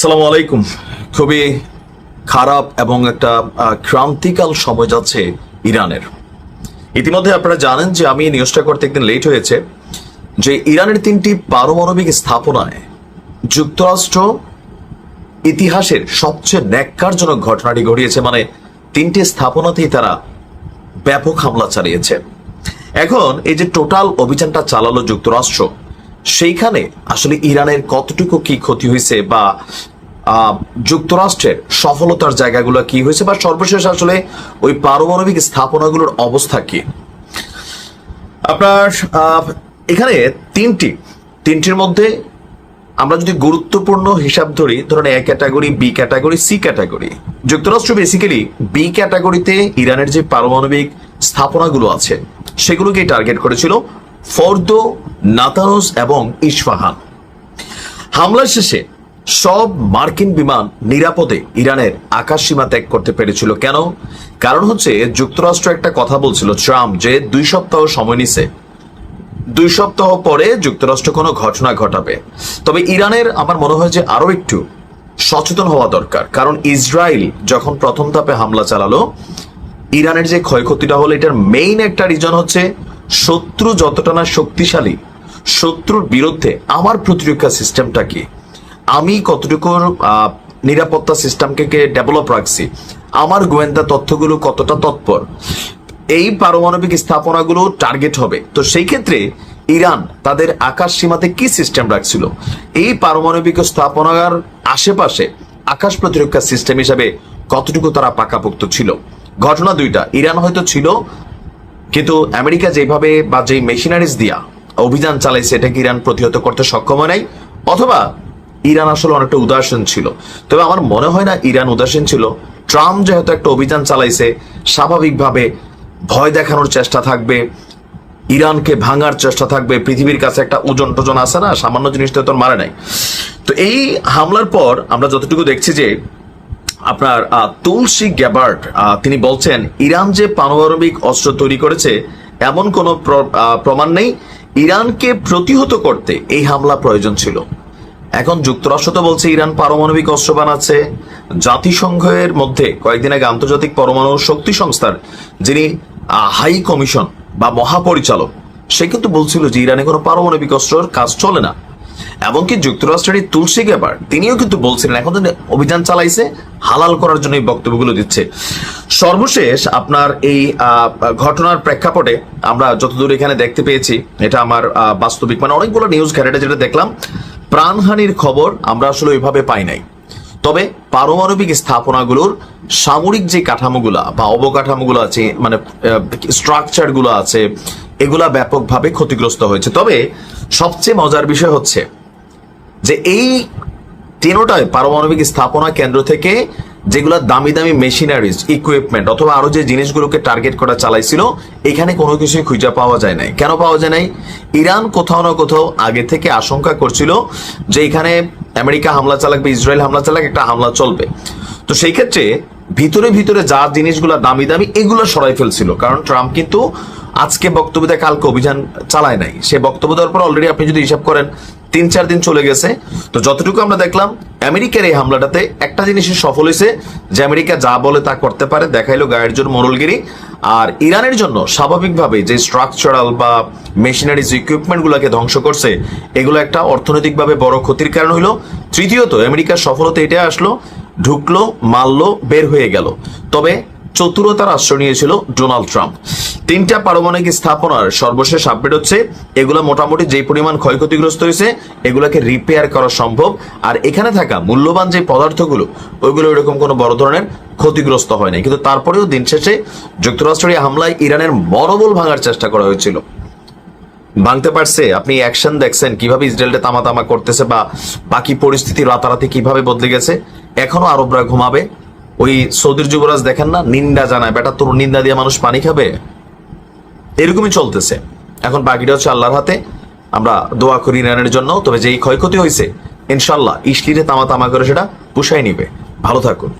সালাম আলাইকুম। খুবই খারাপ এবং একটা ক্রান্তিকাল সময় যাচ্ছে ইরানের। ইতিমধ্যে আপনারা জানেন যে আমি নিউজটা করতে একদিন লেট হয়েছে, যে ইরানের তিনটি পারমাণবিক স্থাপনায় যুক্তরাষ্ট্র ইতিহাসের সবচেয়ে ন্যাক্কারজনক ঘটনাটি ঘটিয়েছে মানে তিনটি স্থাপনাতেই তারা ব্যাপক হামলা চালিয়েছে। এখন এই যে টোটাল অভিযানটা চালালো যুক্তরাষ্ট্র সেইখানে আসলে ইরানের কতটুকু কি ক্ষতি হয়েছে বা যুক্তরাষ্ট্রের সফলতার জায়গাগুলো কি হয়েছে বা সর্বশেষ আসলে ওই পারমাণবিক স্থাপনাগুলোর অবস্থা কি? আপনার এখানে তিনটি, তিনটির মধ্যে আমরা যদি গুরুত্বপূর্ণ হিসাব ধরি, ধরুন A category, B category, C category. যুক্তরাষ্ট্র বেসিক্যালি বি ক্যাটাগরিতে ইরানের যে পারমাণবিক স্থাপনাগুলো আছে সেগুলোকে টার্গেট করেছিল ফর্দো নাতানুস এবং ইস্পাহান। হামলার শেষে সব মার্কিন বিমান নিরাপদে ইরানের আকাশ সীমা ত্যাগ করতে পেরেছিল। কেন? কারণ হচ্ছে যুক্তরাষ্ট্র একটা কথা বলছিল ট্রাম্প যে দুই সপ্তাহ সময় নিছে। দুই সপ্তাহ পরে যুক্তরাষ্ট্র কোনো ঘটনা ঘটাবে। তবে ইরানের আমার মনে হয় যে আরও একটু সচেতন হওয়া দরকার। কারণ ইসরায়েল যখন প্রথম ধাপে হামলা চালালো, ইরানের যে ক্ষয়ক্ষতিটা হলো, এটার মেইন একটা রিজন হচ্ছে শত্রু যতটা না শক্তিশালী, শত্রুর বিরুদ্ধে আমার প্রতিরক্ষা সিস্টেমটা কি? আমি কতটুকু নিরাপত্তা সিস্টেমকে ডেভেলপ রাখছি? আমার গোয়েন্দা তথ্যগুলো কতটা তৎপর? এই পারমাণবিক স্থাপনাগুলো টার্গেট হবে। তো সেই ক্ষেত্রে ইরান তাদের আকাশ সীমাতে কি সিস্টেম রাখছিল? এই পারমাণবিক স্থাপনার আশেপাশে আকাশ প্রতিরক্ষা সিস্টেম হিসাবে কতটুকু তারা পাকাপোক্ত ছিল? ঘটনা দুইটা। ইরান হয়তো ছিল কিন্তু আমেরিকা যেভাবে বা যেই মেশিনারিজ দিয়া অভিযান চালাইছে এটাকে ইরান প্রতিহত করতে সক্ষম হয় নাই? অথবা ইরান আসলে অনেকটা উদাসীন ছিল। তবে আমার মনে হয় না ইরান উদাসীন ছিল। ট্রাম্প যেহেতু একটা অভিযান চালাইছে, স্বাভাবিকভাবে ভয় দেখানোর চেষ্টা থাকবে, ইরানকে ভাঙার চেষ্টা থাকবে, পৃথিবীর কাছে একটা ওজন টোজন আছে না, সামান্য জিনিসটা তো মারে নাই। তো এই হামলার পর আমরা যতটুকু দেখছি যে আপনার তুলসী গ্যাবার্ট তিনি বলছেন, ইরান যে পারমাণবিক অস্ত্র তৈরি করেছে, এমন কোনো প্রমাণ নেই। ইরানকে প্রতিহত করতে এই হামলা প্রয়োজন ছিল। এখন যুক্তরাষ্ট্র তো বলছে, ইরান পারমাণবিক অস্ত্র বানাচ্ছে। জাতিসংঘের মধ্যে কয়েকদিন আগে আন্তর্জাতিক পরমাণু শক্তি সংস্থার যিনি হাই কমিশন বা মহাপরিচালক, সে কিন্তু বলছিল যে ইরানে কোনো পারমাণবিক অস্ত্রর কাজ চলে না। এমনকি যুক্তরাষ্ট্রের তুলসী গ্যাবার, তিনিও কিন্তু বলছিলেন, এখন অভিযান চালাইছে, হালাল করার জন্য এই বক্তব্যগুলো দিচ্ছে। সর্বশেষ আপনার এই ঘটনার প্রেক্ষাপটে আমরা যতদূর এখানে দেখতে পেয়েছি, এটা আমার বাস্তবিক মানে অনেকগুলো নিউজ ঘেরেটে যেটা দেখলাম, প্রাণহানির খবর আমরা আসলে ওইভাবে পাই নাই। তবে পারমাণবিক স্থাপনাগুলোর সামরিক যে কাঠামোগুলা বা অবকাঠামোগুলো আছে মানে স্ট্রাকচারগুলো আছে, এগুলা ব্যাপকভাবে ক্ষতিগ্রস্ত হয়েছে। তবে সবচেয়ে মজার বিষয় হচ্ছে যে এই তিনোটায় পারমাণবিক স্থাপনা কেন্দ্র থেকে যেগুলো দামি দামি মেশিনারিজ ইকুইপমেন্ট অথবা আরও যে জিনিসগুলোকে টার্গেট করা চালাইছিল, এখানে কোনো কিছুই খুঁজে পাওয়া যায় নাই। কেন পাওয়া যায় নাই? ইরান কোথাও না কোথাও আগে থেকে আশঙ্কা করছিল যে এখানে আমেরিকা হামলা চালাক বা ইসরায়েল হামলা চালাক একটা হামলা চলবে। তো সেই ক্ষেত্রে ভিতরে ভিতরে যা জিনিসগুলো দামি দামি এগুলো সরাই ফেলছিল। কারণ ট্রাম্প কিন্তু আজকে বক্তব্য দেয়, কালকে অভিযান চালায় নাই। সে বক্তব্য দেওয়ার পর অলরেডি আপনি যদি হিসাব করেন, তিন চার দিন চলে গেছে। তো যতটুকু আমরা দেখলাম, আমেরিকার এই হামলাটাতে একটা জিনিসই সফল হয়েছে, যে আমেরিকা যা বলে তা করতে পারে, দেখাইলো গায়ের জোর মোরলগিরি। আর ইরানের জন্য স্বাভাবিকভাবে যে স্ট্রাকচারাল বা মেশিনারিজ ইকুইপমেন্ট গুলাকে ধ্বংস করছে, এগুলো একটা অর্থনৈতিকভাবে বড় ক্ষতির কারণ হইল। তৃতীয়ত, আমেরিকার সফলতা এটা আসলো ঢুকলো, মারলো, বের হয়ে গেল। তবে চতুরতার আশ্রয় নিয়েছিল ডোনাল্ড ট্রাম্প। তিনটা পারমাণবিক স্থাপনার সর্বশেষ আপডেট হচ্ছে, এগুলো মোটামুটি যে পরিমাণ ক্ষয়ক্ষতিগ্রস্ত হয়েছে, এগুলোকে রিপেয়ার করা সম্ভব। আর এখানে থাকা মূল্যবান যে পদার্থগুলো, ওইগুলো এরকম কোনো বড় ধরনের ক্ষতিগ্রস্ত হয় নাই। কিন্তু তারপরেও দিন শেষে যুক্তরাষ্ট্রের হামলায় ইরানের মনোবল ভাঙার চেষ্টা করা হয়েছিল। ভাঙতে পারছে, আপনি অ্যাকশন দেখছেন, কীভাবে ইসরায়েলটা তামা তামা করতেছে বা বাকি পরিস্থিতি রাতারাতি কীভাবে বদলে গেছে? এখনও আরবরা ঘুমাবে? ওই সৌদির যুবরাজ দেখেন না, নিন্দা জানায়, বেটা, তোর নিন্দা দিয়ে মানুষ পানি খাবে? এরকমই চলতেছে। এখন বাকিটা হচ্ছে আল্লাহর হাতে। আমরা দোয়া করি ইরানের জন্য, তবে যেই ক্ষয়ক্ষতি হয়েছে ইনশাল্লাহ ইসলিরে তামা তামা করে সেটা পুষাই নিবে। ভালো থাকুন।